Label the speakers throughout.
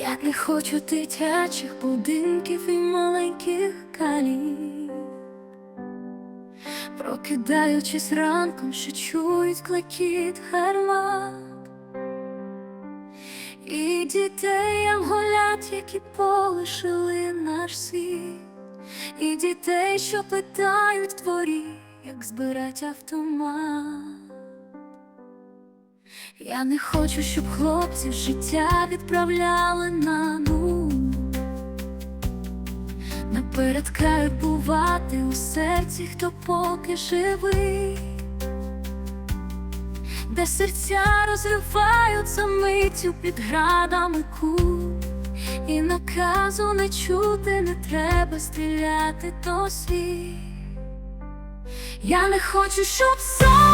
Speaker 1: Я не хочу дитячих будинків і маленьких калій. Прокидаючись ранком, що чують клекіт гармат. І дітей янголят, які полишили наш світ, і дітей, що питають в дворі, як збирать автомат. Я не хочу, щоб хлопці в життя відправляли на нуль. Наперед крають бувати у серці, хто поки живий, де серця розриваються миттю під градами куль, і наказу не чути, не треба стріляти до. Я не хочу, щоб сонце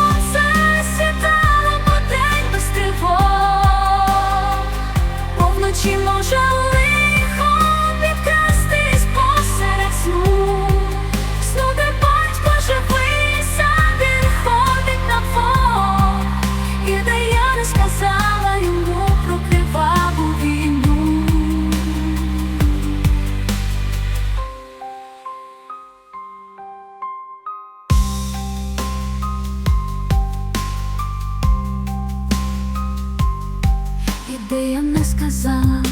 Speaker 1: якби я не сказала.